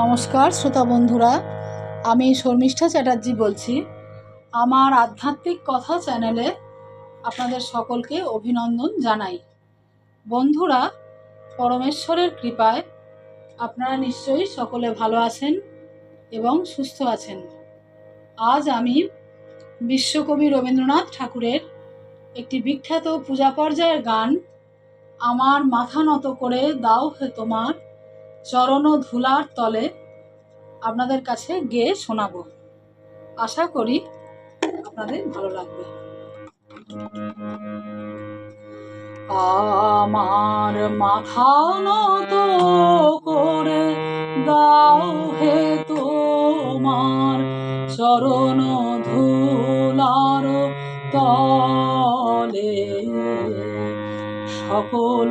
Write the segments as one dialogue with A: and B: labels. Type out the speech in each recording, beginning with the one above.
A: নমস্কার, শ্রোতা বন্ধুরা। আমি শর্মিষ্ঠা চ্যাটার্জি বলছি। আমার আধ্যাত্মিক কথা চ্যানেলে আপনাদের সকলকে অভিনন্দন জানাই। বন্ধুরা, পরমেশ্বরের কৃপায় আপনারা নিশ্চয়ই সকলে ভালো আছেন এবং সুস্থ আছেন। আজ আমি বিশ্বকবি রবীন্দ্রনাথ ঠাকুরের একটি বিখ্যাত পূজা পর্যায়ের গান, আমার মাথা নত করে দাও হে তোমার চরণ ধুলার তলে আপনাদের কাছে গেয়ে শোনাবো। আশা করি আপনাদের ভালো লাগবে। আমার মাথা নত করে দাও হে তোমার চরণ ধুলার তলে। সকল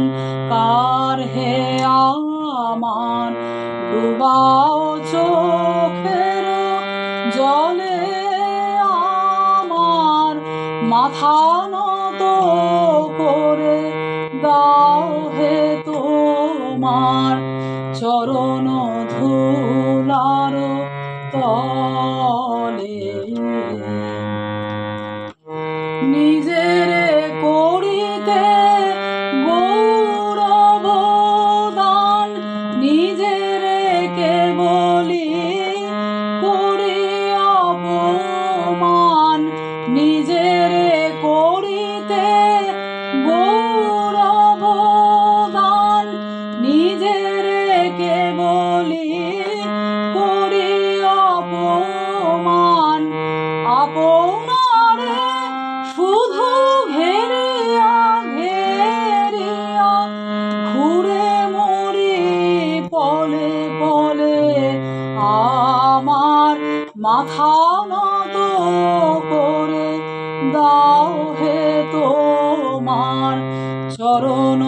A: ডুবাও চোখের জলে আমার মাথা নত করে দাও হে তোমার চরণ ধুলার তলে পলে বলে আমার মাথা নত করে দাও হে তোমার চরণ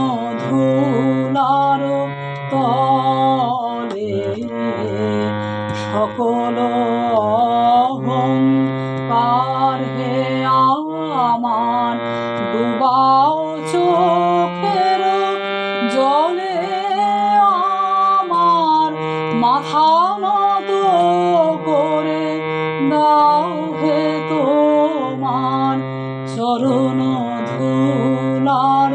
A: মাথা নত করে দাও হে তোমার চরণ ধুলার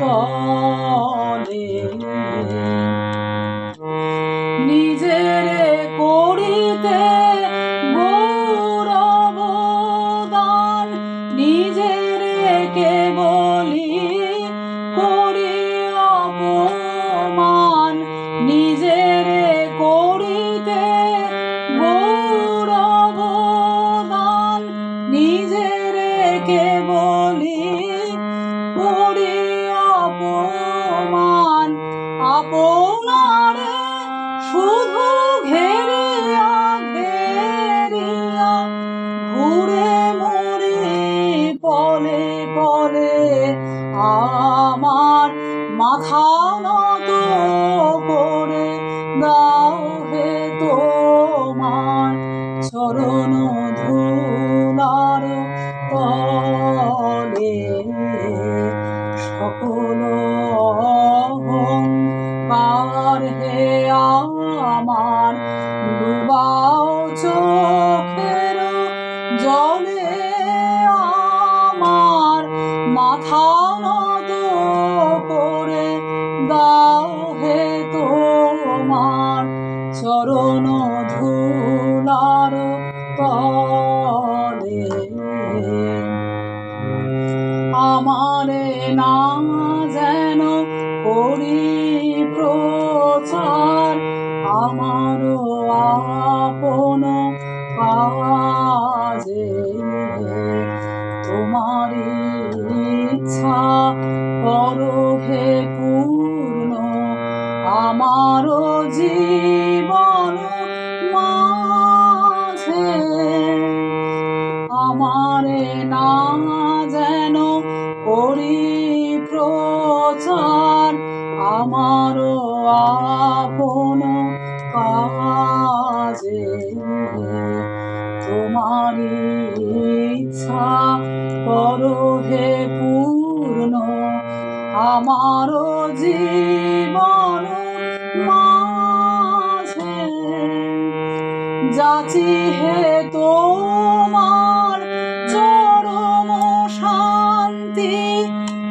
A: তলে। নিজের চরণ ধুলার তলে সকল অহংকার হে আমার। ডুবাও চোখের জলে আমার। মাথা নত করে দাও হে তোমার চরণ প্রচার আমার আপন কাজে। তোমার ইচ্ছা করো হে পূর্ণ আমারও জীবন যাচি হে তোমার চরম শান্তি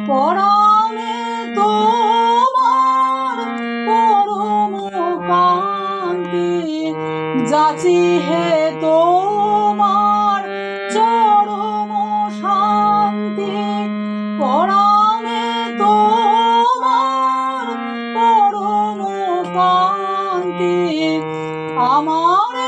A: পরাণে তোমার পরম কান্তি। যাচি হে তোমার কান্তি আমারে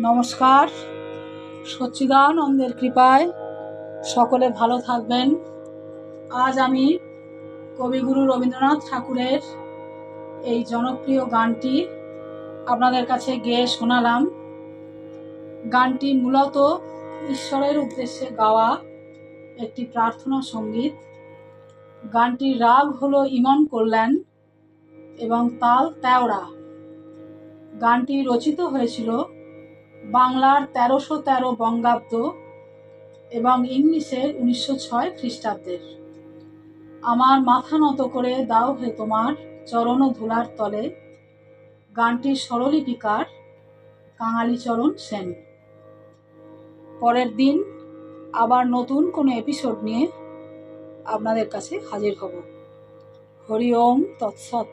A: নমস্কার। সচ্চিদানন্দের কৃপায় সকলে ভালো থাকবেন। আজ আমি কবিগুরু রবীন্দ্রনাথ ঠাকুরের এই জনপ্রিয় গানটি আপনাদের কাছে গেয়ে শোনালাম। গানটি মূলত ঈশ্বরের উদ্দেশ্যে গাওয়া একটি প্রার্থনা সংগীত। গানটির রাগ হলো ইমন কল্যাণ এবং তাল তেওড়া গানটি রচিত হয়েছিল বাংলার তেরোশো তেরো বঙ্গাব্দ এবং ইংলিশের উনিশশো ছয় খ্রিস্টাব্দের। আমার মাথা নত করে দাও হে তোমার চরণ ধুলার তলে, গানটির স্বরলিপিকার কাঙালিচরণ সেন। পরের দিন আবার নতুন কোনো এপিসোড নিয়ে আপনাদের কাছে হাজির হব। হরি ওম তৎসৎ।